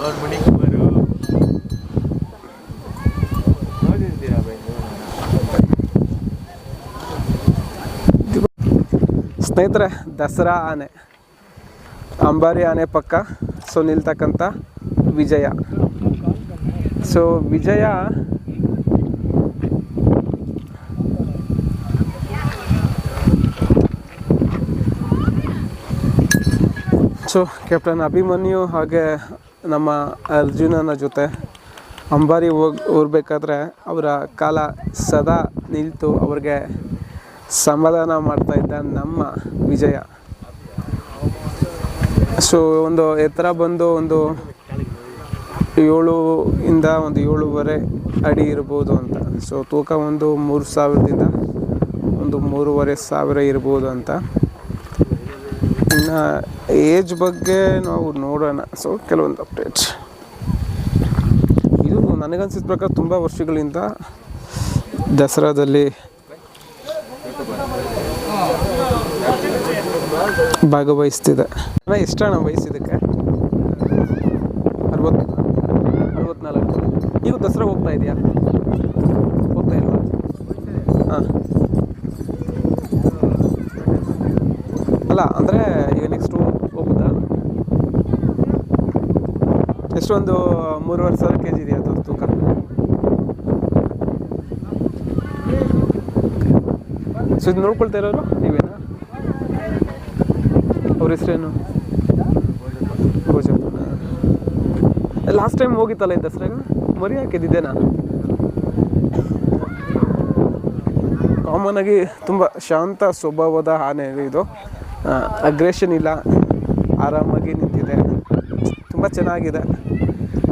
ಅವ್ರ ಮನೆಗೆ ಬರು ನೋಡಿರ್ತೀರಾ ಸ್ನೇಹಿತರೆ, ದಸರಾ ಆನೆ, ಅಂಬಾರಿ ಆನೆ ಪಕ್ಕ, so ನಿಲ್ತಕ್ಕಂಥ Vijaya. So Vijaya so captain Abhimanyu ಹಾಗೆ ನಮ್ಮ ಅರ್ಜುನನ ಜೊತೆ ಅಂಬಾರಿ ಹೋಗಿ, ಹೋಗ್ಬೇಕಾದ್ರೆ ಅವರ ಕಾಲ ಸದಾ ನಿಂತು ಅವ್ರಿಗೆ ಸಮಾಧಾನ ಮಾಡ್ತಾ ಇದ್ದ ನಮ್ಮ ವಿಜಯ. ಸೊ, ಒಂದು ಎತ್ತರ ಬಂದು ಒಂದು ಏಳು ಇಂದ ಒಂದು ಏಳುವರೆ ಅಡಿ ಇರ್ಬೋದು ಅಂತ. ಸೊ, ತೂಕ ಒಂದು ಮೂರು ಸಾವಿರದಿಂದ ಒಂದು ಮೂರುವರೆ ಸಾವಿರ ಇರ್ಬೋದು ಅಂತ. ಇನ್ನು ಏಜ್ ಬಗ್ಗೆ ನಾವು ನೋಡೋಣ. ಸೊ ಕೆಲವೊಂದು ಅಪ್ಡೇಟ್ಸ್ ಇದು ನನಗನ್ಸಿದ ಪ್ರಕಾರ ತುಂಬ ವರ್ಷಗಳಿಂದ ದಸರಾದಲ್ಲಿ ಭಾಗವಹಿಸ್ತಿದೆ. ಅಣ್ಣ ಎಷ್ಟಣ್ಣ ವಯಸ್ಸಿದಕ್ಕೆ ಅರವತ್ತು ಅರವತ್ನಾಲ್ಕು. ನೀವು ದಸರಾ ಹೋಗ್ತಾ ಇದೆಯಾ? ಹೋಗ್ತಾ ಇಲ್ವಾ? ಹಾಂ. ಅಲ್ಲ, ಅಂದರೆ ಎಷ್ಟೊಂದು ಮೂರುವರೆ ಸಾವಿರ ಕೆ ಜಿ ಇದೆಯಾ ಅದು ತೂಕ. ಸೊ ಇದು ನೋಡ್ಕೊಳ್ತಾ ಇರೋರು ನೀವೇನಾ? ಅವ್ರ ಹೆಸರೇನು? ಭೋಜಪ್ಪನ ಲಾಸ್ಟ್ ಟೈಮ್ ಹೋಗಿತ್ತಲ್ಲ ಈ ದಸರಾಗ? ಮರಿ ಹಾಕಿದ್ದಿದ್ದೇನಾ ಕಾಮನ್ ಆಗಿ ತುಂಬ ಶಾಂತ ಸ್ವಭಾವದ ಆನೆ ಇದು. ಅಗ್ರೆಷನ್ ಇಲ್ಲ. ಆರಾಮಾಗಿ ನಿಂತಿದೆ. ಚೆನ್ನಾಗಿದೆ.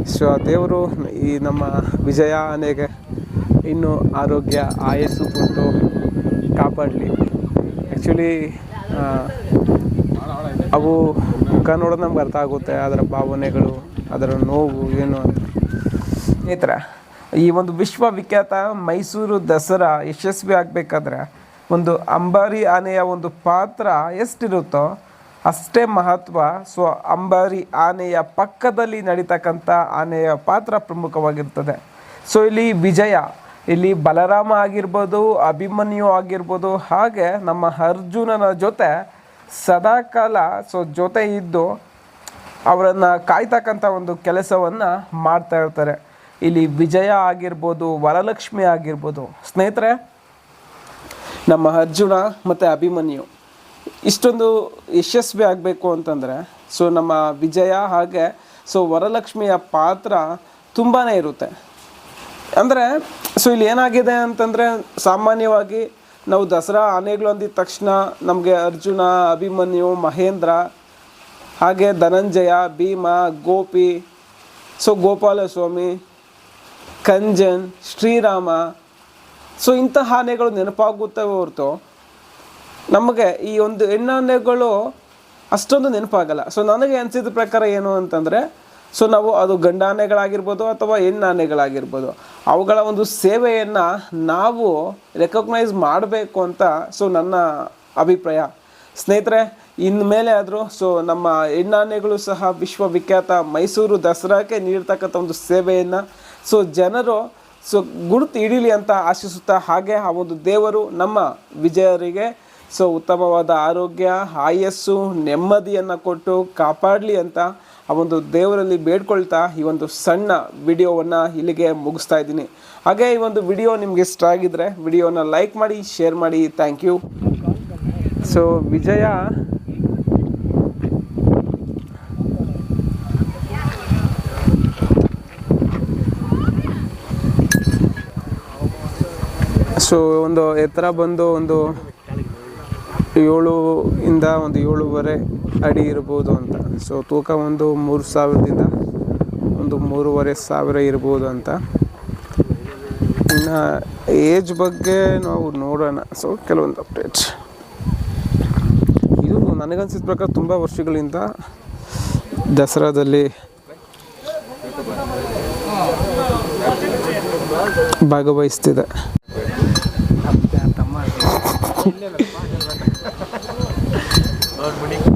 ಸೊ, ದೇವರು ಈ ನಮ್ಮ ವಿಜಯ ಆನೆಗೆ ಇನ್ನೂ ಆರೋಗ್ಯ, ಆಯಸ್ಸು ಕೊಟ್ಟು ಕಾಪಾಡಲಿ. ಆ್ಯಕ್ಚುಲಿ ಅವು ಮುಖ ನೋಡೋದು ನಮ್ಗೆ ಅರ್ಥ ಆಗುತ್ತೆ, ಅದರ ಭಾವನೆಗಳು, ಅದರ ನೋವು, ಏನು ಅಂತ. ಸ್ನೇಹಿತರೆ, ಈ ಒಂದು ವಿಶ್ವವಿಖ್ಯಾತ ಮೈಸೂರು ದಸರಾ ಯಶಸ್ವಿ ಆಗಬೇಕಾದ್ರೆ ಒಂದು ಅಂಬಾರಿ ಆನೆಯ ಒಂದು ಪಾತ್ರ ಎಷ್ಟಿರುತ್ತೋ ಅಷ್ಟೇ ಮಹತ್ವ, ಸೊ ಅಂಬಾರಿ ಆನೆಯ ಪಕ್ಕದಲ್ಲಿ ನಡೀತಕ್ಕಂಥ ಆನೆಯ ಪಾತ್ರ ಪ್ರಮುಖವಾಗಿರ್ತದೆ. ಸೊ ಇಲ್ಲಿ ವಿಜಯ, ಇಲ್ಲಿ ಬಲರಾಮ ಆಗಿರ್ಬೋದು, ಅಭಿಮನ್ಯು ಆಗಿರ್ಬೋದು, ಹಾಗೆ ನಮ್ಮ ಅರ್ಜುನನ ಜೊತೆ ಸದಾಕಾಲ, ಸೊ ಜೊತೆ ಇದ್ದು ಅವರನ್ನು ಕಾಯ್ತಕ್ಕಂಥ ಒಂದು ಕೆಲಸವನ್ನು ಮಾಡ್ತಾ ಇರ್ತಾರೆ. ಇಲ್ಲಿ ವಿಜಯ ಆಗಿರ್ಬೋದು, ವರಲಕ್ಷ್ಮಿ ಆಗಿರ್ಬೋದು. ಸ್ನೇಹಿತರೆ, ನಮ್ಮ ಅರ್ಜುನ ಮತ್ತು ಅಭಿಮನ್ಯು. ಇಷ್ಟೊಂದು ಯಶಸ್ವಿ ಆಗಬೇಕು ಅಂತಂದರೆ ಸೊ ನಮ್ಮ ವಿಜಯ ಹಾಗೆ ಸೊ ವರಲಕ್ಷ್ಮಿಯ ಪಾತ್ರ ತುಂಬಾ ಇರುತ್ತೆ. ಅಂದರೆ ಸೊ ಇಲ್ಲಿ ಏನಾಗಿದೆ ಅಂತಂದರೆ, ಸಾಮಾನ್ಯವಾಗಿ ನಾವು ದಸರಾ ಆನೆಗಳು ಅಂದಿದ ತಕ್ಷಣ ನಮಗೆ ಅರ್ಜುನ, ಅಭಿಮನ್ಯು, ಮಹೇಂದ್ರ, ಹಾಗೆ ಧನಂಜಯ, ಭೀಮ, ಗೋಪಿ ಸೊ ಗೋಪಾಲಸ್ವಾಮಿ, ಕಂಜನ್, ಶ್ರೀರಾಮ ಸೊ ಇಂತಹ ಆನೆಗಳು ನೆನಪಾಗುತ್ತವೆ ಹೊರತು ನಮಗೆ ಈ ಒಂದು ಹೆಣ್ಣಾನೆಗಳು ಅಷ್ಟೊಂದು ನೆನಪಾಗಲ್ಲ. ಸೊ ನನಗೆ ಅನಿಸಿದ ಪ್ರಕಾರ ಏನು ಅಂತಂದರೆ ಸೊ ನಾವು ಅದು ಗಂಡಾನೆಗಳಾಗಿರ್ಬೋದು ಅಥವಾ ಹೆಣ್ಣಾನೆಗಳಾಗಿರ್ಬೋದು, ಅವುಗಳ ಒಂದು ಸೇವೆಯನ್ನು ನಾವು ರೆಕಗ್ನೈಸ್ ಮಾಡಬೇಕು ಅಂತ ಸೊ ನನ್ನ ಅಭಿಪ್ರಾಯ. ಸ್ನೇಹಿತರೆ ಇನ್ಮೇಲೆ ಆದರೂ ಸೊ ನಮ್ಮ ಹೆಣ್ಣಾನೆಗಳು ಸಹ ವಿಶ್ವವಿಖ್ಯಾತ ಮೈಸೂರು ದಸರಾಕ್ಕೆ ನೀಡ್ತಕ್ಕಂಥ ಒಂದು ಸೇವೆಯನ್ನು ಸೊ ಜನರು ಸೊ ಗುರುತು ಹಿಡೀಲಿ ಅಂತ ಆಶಿಸುತ್ತಾ, ಹಾಗೆ ಆ ಒಂದು ದೇವರು ನಮ್ಮ ವಿಜಯರಿಗೆ ಸೊ ಉತ್ತಮವಾದ ಆರೋಗ್ಯ, ಆಯಸ್ಸು, ನೆಮ್ಮದಿಯನ್ನು ಕೊಟ್ಟು ಕಾಪಾಡಲಿ ಅಂತ ಆ ಒಂದು ದೇವರಲ್ಲಿ ಬೇಡ್ಕೊಳ್ತಾ ಈ ಒಂದು ಸಣ್ಣ ವಿಡಿಯೋವನ್ನು ಇಲ್ಲಿಗೆ ಮುಗಿಸ್ತಾ ಇದ್ದೀನಿ. ಹಾಗೆ ಈ ಒಂದು ವಿಡಿಯೋ ನಿಮ್ಗೆ ಇಷ್ಟ ಆಗಿದ್ರೆ ವಿಡಿಯೋನ ಲೈಕ್ ಮಾಡಿ, ಶೇರ್ ಮಾಡಿ. Thank you. So Vijaya, so ಒಂದು ಎತ್ತರ ಬಂದು ಒಂದು ಏಳು ಇಂದ ಒಂದು ಏಳುವರೆ ಅಡಿ ಇರ್ಬೋದು ಅಂತ. ಸೊ ತೂಕ ಒಂದು ಮೂರು ಸಾವಿರದಿಂದ ಒಂದು ಮೂರುವರೆ ಸಾವಿರ ಇರ್ಬೋದು ಅಂತ. ಇನ್ನು ಏಜ್ ಬಗ್ಗೆ ನಾವು ನೋಡೋಣ. ಸೊ ಕೆಲವೊಂದು ಅಪ್ಡೇಟ್ಸ್ ಇದು ನನಗನ್ಸಿದ ಪ್ರಕಾರ ತುಂಬ ವರ್ಷಗಳಿಂದ ದಸರಾದಲ್ಲಿ ಭಾಗವಹಿಸ್ತಿದೆ. Good morning.